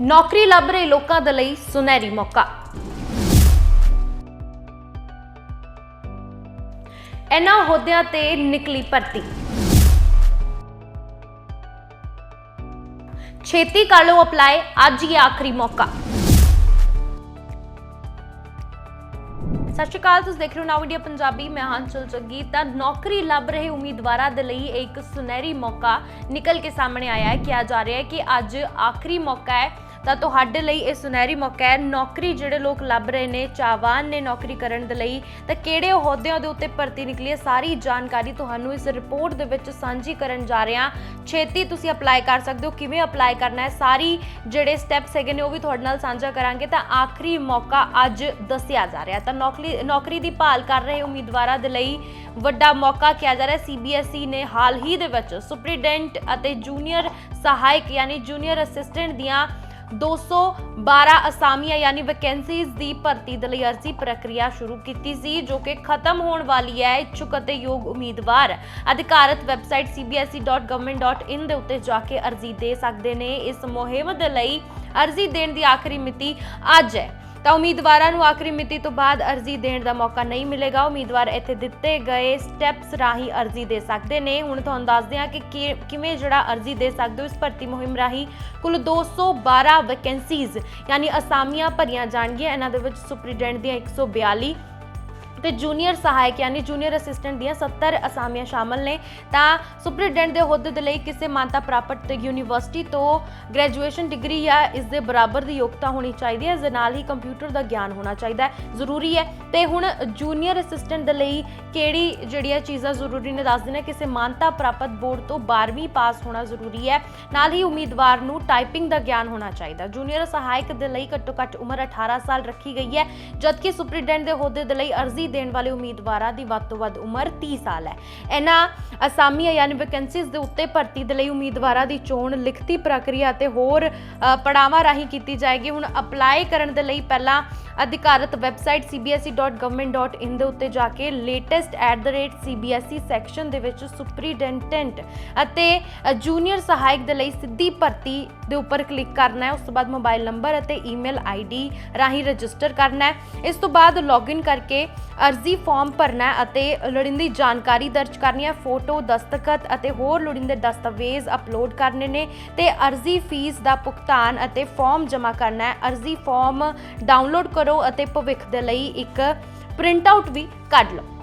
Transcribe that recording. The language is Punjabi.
ਨੌਕਰੀ ਲੱਭ ਰਹੇ ਲੋਕਾਂ ਦੇ ਲਈ ਸੁਨਹਿਰੀ ਮੌਕਾ। ਇਹਨਾਂ ਅਹੁਦਿਆਂ ਤੇ ਨਿਕਲੀ ਭਰਤੀ। ਛੇਤੀ ਕਰ ਲਓ ਅਪਲਾਈ, ਅੱਜ ਹੀ ਆਖਰੀ ਮੌਕਾ। ਸਤਿ ਸ਼੍ਰੀ ਅਕਾਲ, ਤੁਸੀਂ ਦੇਖ ਰਹੇ ਹੋ ਨਾਉ ਇੰਡੀਆ ਪੰਜਾਬੀ। ਮੈਂ ਹਾਂਚਲ ਜੱਗੀ। ਤਾਂ ਨੌਕਰੀ ਲੱਭ ਰਹੇ ਉਮੀਦਵਾਰਾਂ ਦੇ ਲਈ ਇੱਕ ਸੁਨਹਿਰੀ ਮੌਕਾ ਨਿਕਲ ਕੇ ਸਾਹਮਣੇ ਆਇਆ ਹੈ। ਕਿਹਾ ਜਾ ਰਿਹਾ ਹੈ ਕਿ ਅੱਜ ਆਖਰੀ ਮੌਕਾ ਹੈ। ਤਾਂ ਤੁਹਾਡੇ ਲਈ ਇਹ ਸੁਨਹਿਰੀ ਮੌਕਾ ਹੈ। ਨੌਕਰੀ ਜਿਹੜੇ ਲੋਕ ਲੱਭ ਰਹੇ ਨੇ, ਚਾਹਵਾਨ ਨੇ ਨੌਕਰੀ ਕਰਨ ਦੇ ਲਈ, ਤਾਂ ਕਿਹੜੇ ਅਹੁਦਿਆਂ ਦੇ ਉੱਤੇ ਭਰਤੀ ਨਿਕਲੀ ਹੈ? ਸਾਰੀ ਜਾਣਕਾਰੀ ਤੁਹਾਨੂੰ ਇਸ ਰਿਪੋਰਟ ਦੇ ਵਿੱਚ ਸਾਂਝੀ ਕਰਨ ਜਾ ਰਹੇ ਹਾਂ। ਛੇਤੀ ਤੁਸੀਂ ਅਪਲਾਈ ਕਰ ਸਕਦੇ ਹੋ। ਕਿਵੇਂ ਅਪਲਾਈ ਕਰਨਾ ਹੈ? ਸਾਰੀ ਜਿਹੜੇ ਸਟੈਪਸ ਹੈਗੇ ਨੇ, ਉਹ ਵੀ ਤੁਹਾਡੇ ਨਾਲ ਸਾਂਝਾ ਕਰਾਂਗੇ। ਤਾਂ ਆਖਰੀ ਮੌਕਾ ਅੱਜ ਦੱਸਿਆ ਜਾ ਰਿਹਾ। ਤਾਂ ਨੌਕਰੀ ਨੌਕਰੀ ਦੀ ਭਾਲ ਕਰ ਰਹੇ ਉਮੀਦਵਾਰਾਂ ਦੇ ਲਈ ਵੱਡਾ ਮੌਕਾ ਕਿਹਾ ਜਾ ਰਿਹਾ ਸੀਬੀਐਸਈ ਨੇ ਹਾਲ ਹੀ ਦੇ ਵਿੱਚ ਸੁਪਰੀਡੈਂਟ ਅਤੇ ਜੂਨੀਅਰ ਸਹਾਇਕ, ਯਾਨੀ ਜੂਨੀਅਰ ਅਸਿਸਟੈਂਟ ਦੀਆਂ 212 ਅਸਾਮੀਆਂ ਯਾਨੀ ਵੈਕੈਂਸੀਜ਼ ਦੀ ਭਰਤੀ ਦੇ ਲਈ ਅਰਜ਼ੀ ਪ੍ਰਕਿਰਿਆ ਸ਼ੁਰੂ ਕੀਤੀ ਸੀ, ਜੋ ਕਿ ਖਤਮ ਹੋਣ ਵਾਲੀ ਹੈ। ਇੱਛੁਕ ਅਤੇ ਯੋਗ ਉਮੀਦਵਾਰ ਅਧਿਕਾਰਤ ਵੈਬਸਾਈਟ cbse.government.in ਦੇ ਉੱਤੇ ਜਾ ਕੇ ਅਰਜ਼ੀ ਦੇ ਸਕਦੇ ਨੇ। ਇਸ ਮੁਹਿੰਮ ਦੇ ਲਈ ਅਰਜ਼ੀ ਦੇਣ ਦੀ ਆਖਰੀ ਮਿਤੀ ਅੱਜ ਹੈ। ਤਾਂ ਉਮੀਦਵਾਰਾਂ ਨੂੰ ਆਖਰੀ ਮਿਤੀ ਤੋਂ ਬਾਅਦ ਅਰਜ਼ੀ ਦੇਣ ਦਾ ਮੌਕਾ ਨਹੀਂ ਮਿਲੇਗਾ। ਉਮੀਦਵਾਰ ਇੱਥੇ ਦਿੱਤੇ ਗਏ ਸਟੈਪਸ ਰਾਹੀਂ ਅਰਜ਼ੀ ਦੇ ਸਕਦੇ ਨੇ। ਹੁਣ ਤੁਹਾਨੂੰ ਦੱਸਦੇ ਹਾਂ ਕਿ ਕਿ- ਕਿਵੇਂ ਜਿਹੜਾ ਅਰਜ਼ੀ ਦੇ ਸਕਦੇ ਹੋ। ਇਸ ਭਰਤੀ ਮੁਹਿੰਮ ਰਾਹੀਂ ਕੁੱਲ 212 ਵੈਕੈਂਸੀਜ਼ ਯਾਨੀ ਅਸਾਮੀਆਂ ਭਰੀਆਂ ਜਾਣਗੀਆਂ। ਇਹਨਾਂ ਦੇ ਵਿੱਚ ਸੁਪਰੀਡੈਂਟ ਦੀਆਂ 142 ਤੇ ਜੂਨੀਅਰ ਸਹਾਇਕ ਯਾਨੀ ਜੂਨੀਅਰ ਅਸਿਸਟੈਂਟ ਦੀਆਂ 70 ਅਸਾਮੀਆਂ ਸ਼ਾਮਲ ਨੇ। ਤਾਂ ਸੁਪਰੀਡੈਂਟ ਦੇ ਅਹੁਦੇ ਦੇ ਲਈ ਕਿਸੇ ਮਾਨਤਾ ਪ੍ਰਾਪਤ ਯੂਨੀਵਰਸਿਟੀ ਤੋਂ ਗ੍ਰੈਜੂਏਸ਼ਨ ਡਿਗਰੀ ਜਾਂ ਇਸ ਦੇ ਬਰਾਬਰ ਦੀ ਯੋਗਤਾ ਹੋਣੀ ਚਾਹੀਦੀ ਹੈ, ਇਸ ਦੇ ਨਾਲ ਹੀ ਕੰਪਿਊਟਰ ਦਾ ਗਿਆਨ ਹੋਣਾ ਚਾਹੀਦਾ ਹੈ, ਜ਼ਰੂਰੀ ਹੈ। ਤੇ ਹੁਣ ਜੂਨੀਅਰ ਅਸਿਸਟੈਂਟ ਦੇ ਲਈ ਕਿਹੜੀ ਜਿਹੜੀਆਂ ਚੀਜ਼ਾਂ ਜ਼ਰੂਰੀ ਨੇ ਦੱਸ ਦਿੰਦੇ ਕਿਸੇ ਮਾਨਤਾ ਪ੍ਰਾਪਤ ਬੋਰਡ ਤੋਂ 12ਵੀਂ ਪਾਸ ਹੋਣਾ ਜ਼ਰੂਰੀ ਹੈ। ਨਾਲ ਹੀ ਉਮੀਦਵਾਰ ਨੂੰ ਟਾਈਪਿੰਗ ਦਾ ਗਿਆਨ ਹੋਣਾ ਚਾਹੀਦਾ ਜੂਨੀਅਰ ਸਹਾਇਕ ਦੇ ਲਈ ਘੱਟੋ ਘੱਟ ਉਮਰ 18 ਸਾਲ ਰੱਖੀ ਗਈ ਹੈ, ਜਦਕਿ ਸੁਪਰੀਡੈਂਟ ਦੇ ਅਹੁਦੇ ਦੇ ਲਈ ਅਰਜ਼ੀ ਦੇਣ ਵਾਲੇ ਉਮੀਦਵਾਰਾਂ ਦੀ ਵੱਧ ਤੋਂ ਵੱਧ ਉਮਰ 30 ਸਾਲ ਹੈ। ਇਹਨਾਂ ਅਸਾਮੀਆਂ ਯਾਨੀ ਵੈਕੈਂਸੀਜ਼ ਦੇ ਉੱਤੇ ਭਰਤੀ ਦੇ ਲਈ ਉਮੀਦਵਾਰਾਂ ਦੀ ਚੋਣ ਲਿਖਤੀ ਪ੍ਰਕਿਰਿਆ ਅਤੇ ਹੋਰ ਪੜਾਵਾਂ ਰਾਹੀਂ ਕੀਤੀ ਜਾਏਗੀ। ਹੁਣ ਅਪਲਾਈ ਕਰਨ ਦੇ ਲਈ ਪਹਿਲਾਂ ਅਧਿਕਾਰਤ ਵੈਬਸਾਈਟ cbse.government.in ਦੇ ਉੱਤੇ ਜਾ ਕੇ ਲੇਟੈਸਟ @cbse ਸੈਕਸ਼ਨ ਦੇ ਵਿੱਚ ਸੁਪਰੀਡੈਂਟੈਂਟ ਅਤੇ ਜੂਨੀਅਰ ਸਹਾਇਕ ਦੇ ਲਈ ਸਿੱਧੀ ਭਰਤੀ ਦੇ ਉੱਪਰ ਕਲਿੱਕ ਕਰਨਾ ਹੈ। ਉਸ ਤੋਂ ਬਾਅਦ ਮੋਬਾਈਲ ਨੰਬਰ ਅਤੇ ਈਮੇਲ ਆਈਡੀ ਰਾਹੀਂ ਰਜਿਸਟਰ ਕਰਨਾ ਹੈ। ਇਸ ਤੋਂ ਬਾਅਦ ਲੌਗਇਨ ਕਰਕੇ ਅਰਜ਼ੀ ਫਾਰਮ ਭਰਨਾ ਅਤੇ ਲੋੜੀਂਦੀ ਜਾਣਕਾਰੀ ਦਰਜ ਕਰਨੀ ਹੈ ਫੋਟੋ ਦਸਤਖਤ ਅਤੇ ਹੋਰ ਲੋੜੀਂਦੇ ਦਸਤਾਵੇਜ਼ ਅਪਲੋਡ ਕਰਨੇ ਨੇ ਤੇ ਅਰਜ਼ੀ ਫੀਸ ਦਾ ਭੁਗਤਾਨ ਅਤੇ ਫਾਰਮ ਜਮ੍ਹਾਂ ਕਰਨਾ ਹੈ। ਅਰਜ਼ੀ ਫਾਰਮ ਡਾਊਨਲੋਡ ਕਰੋ ਅਤੇ ਭਵਿੱਖ ਦੇ ਲਈ ਇੱਕ ਪ੍ਰਿੰਟ ਆਊਟ ਵੀ ਕੱਢ ਲਓ।